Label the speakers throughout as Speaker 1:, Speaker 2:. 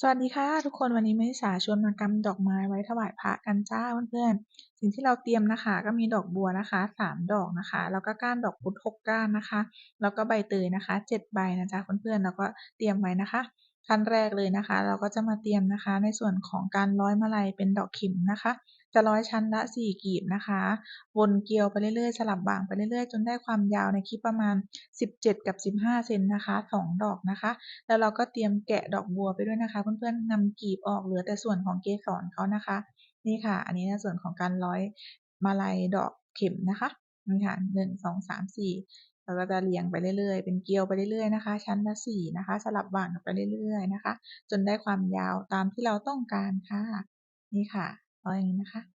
Speaker 1: สวัสดีค่ะทุกคนวันนี้มิสาชวนมากำดอกไม้ไว้ถวายพระกันจ้าเพื่อนๆสิ่งที่เราเตรียมนะคะ ก็มีดอกบัวนะคะสามดอกนะคะ แล้วก็ก้านดอกพุธหกก้านนะคะ แล้วก็ใบเตยนะคะเจ็ดใบนะจ๊ะเพื่อนๆแล้วก็เตรียมไว้นะคะ ขั้นแรกเลยนะคะ เราก็จะมาเตรียมนะคะ ในส่วนของการร้อยมาลัยเป็นดอกขิมนะคะ จะร้อยชั้นละสี่กีบนะคะ วนเกลียวไปเรื่อยๆ สลับบางไปเรื่อยๆ จนได้ความยาวในคลิปประมาณ 17 กับ 15 เซนนะคะสองดอกนะคะ แล้วเราก็เตรียมแกะดอกบัวไปด้วยนะคะ เพื่อนๆนำกีบออกเหลือแต่ส่วนของเกสรเขานะคะ นี่ค่ะ อันนี้ในส่วนของการร้อยมาลัยดอกเข็มนะคะนี่ค่ะหนึ่งสองสามสี่ เราก็จะเรียงไปเรื่อยๆ เป็นเกลียวไปเรื่อยๆนะคะ ชั้นละสี่นะคะ สลับบางกันไปเรื่อยๆนะคะ จนได้ความยาวตามที่เราต้องการค่ะ นี่ค่ะเอาอย่างนี้นะคะ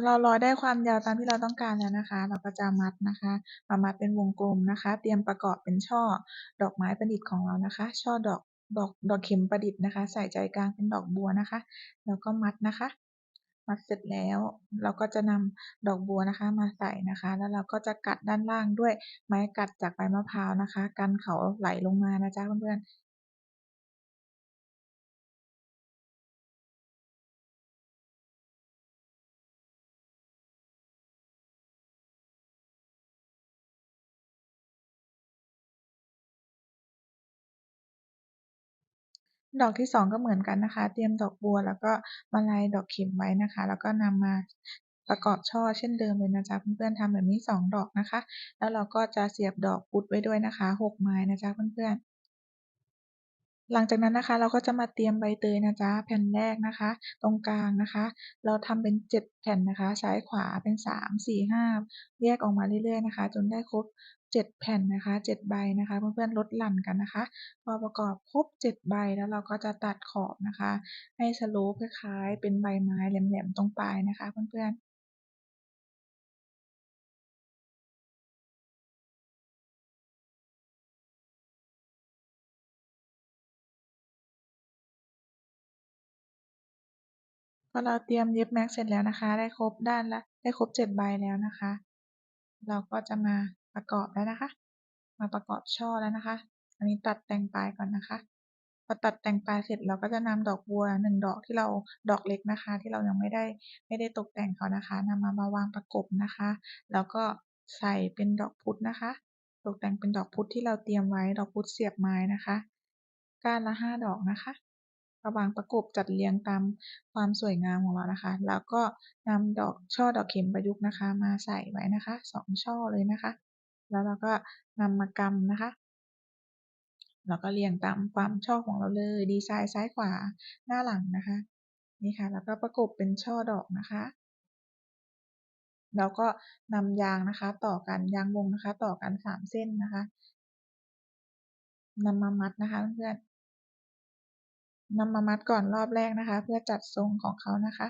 Speaker 1: พอเราร้อยได้ความยาวตามที่เราต้องการแล้วนะคะ เราก็จะมัดนะคะมามัดเป็นวงกลมนะคะ เตรียมประกอบเป็นช่อดอกไม้ประดิษฐ์ของเรานะคะ ช่อดอกดอกดอกเข็มประดิษฐ์นะคะ ใส่ใจกลางเป็นดอกบัวนะคะ แล้วก็มัดนะคะ มัดเสร็จแล้ว เราก็จะนำดอกบัวนะคะมาใส่นะคะ แล้วเราก็จะกัดด้านล่างด้วยไม้กัดจากใบมะพร้าวนะคะ กันเขาไหลลงมานะจ๊ะเพื่อนๆ ดอกที่สองก็เหมือนกันนะคะ เตรียมดอกบัว แล้วก็มาลายดอกเข็มไว้นะคะ แล้วก็นำมาประกอบช่อเช่นเดิมเลยนะจ๊ะเพื่อนๆทำแบบนี้สองดอกนะคะ แล้วเราก็จะเสียบดอกพุดไว้ด้วยนะคะหกไม้นะจ๊ะเพื่อนๆ หลังจากนั้นนะคะเราก็จะมาเตรียมใบเตยนะจ๊ะแผ่นแรกนะคะ ตรงกลางนะคะ เราทำเป็นเจ็ดแผ่นนะคะซ้ายขวาเป็นสามสี่ห้าแยกออกมาเรื่อยๆนะคะ จนได้ครบเจ็ดแผ่นนะคะเจ็ดใบนะคะ เพื่อนๆลดหลั่นกันนะคะ พอประกอบครบเจ็ดใบแล้วเราก็จะตัดขอบนะคะ ให้สโลปคล้ายๆเป็นใบไม้แหลมๆตรงปลายนะคะเพื่อนๆ พอเราเตรียมเย็บแม็กเสร็จแล้วนะคะ ได้ครบด้านละได้ครบเจ็ดใบแล้วนะคะ เราก็จะมาประกอบแล้วนะคะ มาประกอบช่อแล้วนะคะ อันนี้ตัดแต่งปลายก่อนนะคะพอตัดแต่งปลายเสร็จเราก็จะนำดอกบัวหนึ่งดอกที่เราดอกเล็กนะคะ ที่เรายังไม่ได้ไม่ได้ตกแต่งเขานะคะนำมามาวางประกบนะคะ แล้วก็ใส่เป็นดอกพุธนะคะ ตกแต่งเป็นดอกพุธที่เราเตรียมไว้ดอกพุธเสียบไม้นะคะก้านละห้าดอกนะคะ ระวางประกบจัดเรียงตามความสวยงามของเรานะคะ แล้วก็นำดอกช่อดอกเข็มประยุกต์นะคะ มาใส่ไว้นะคะสองช่อเลยนะคะ แล้วเราก็นำมากำนะคะแล้วก็เรียงตามความชอบของเราเลย ดีไซน์ซ้ายขวาหน้าหลังนะคะ นี่ค่ะ แล้วก็ประกบเป็นช่อดอกนะคะ แล้วก็นำยางนะคะ ต่อกันยางวงนะคะ ต่อกันสามเส้นนะคะนำมามัดนะคะเพื่อน นำมามัดก่อนรอบแรกนะคะ เพื่อจัดทรงของเขานะคะ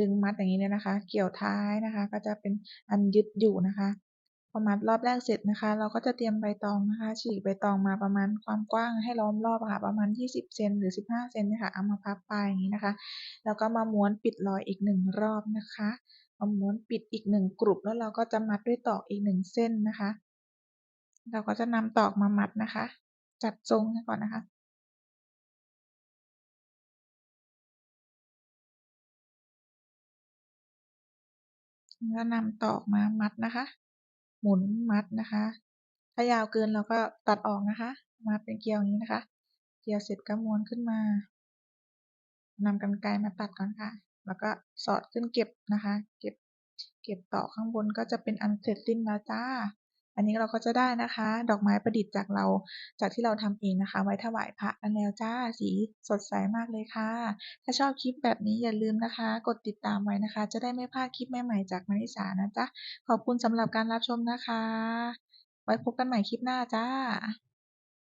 Speaker 1: ดึงมัดอย่างนี้เลยนะคะ เกี่ยวท้ายนะคะ ก็จะเป็นอันยึดอยู่นะคะพอมัดรอบแรกเสร็จนะคะ เราก็จะเตรียมใบตองนะคะ ฉีกใบตองมาประมาณความกว้างให้ล้อมรอบค่ะ ประมาณ 20 เซนหรือ 15 เซนนี่ยค่ะเอามาพับปลายอย่างนี้นะคะ แล้วก็มาม้วนปิดรอยอีกหนึ่งรอบนะคะมาม้วนปิดอีกหนึ่งกลุ่มแล้วเราก็จะมัดด้วยตอกอีกหนึ่งเส้นนะคะ เราก็จะนำตอกมามัดนะคะ จัดทรงให้ก่อนนะคะ แล้วนำตอกมามัดนะคะ หมุนมัดนะคะ ถ้ายาวเกินเราก็ตัดออกนะคะ มาเป็นเกลียวอย่างนี้นะคะ เกลียวเสร็จก็ม้วนขึ้นมานำกรรไกรมาตัดก่อนค่ะ แล้วก็สอดขึ้นเก็บนะคะ เก็บ เก็บต่อข้างบนก็จะเป็นอันเสร็จสิ้นแล้วจ้า อันนี้เราก็จะได้นะคะ ดอกไม้ประดิษฐ์จากเราจากที่เราทำเองนะคะ ไว้ถวายพระกันแล้วจ้าสีสดใสมากเลยค่ะ ถ้าชอบคลิปแบบนี้อย่าลืมนะคะ กดติดตามไว้นะคะ จะได้ไม่พลาดคลิปใหม่ๆจากมาริสานะจ๊ะขอบคุณสำหรับการรับชมนะคะ ไว้พบกันใหม่คลิปหน้าจ้า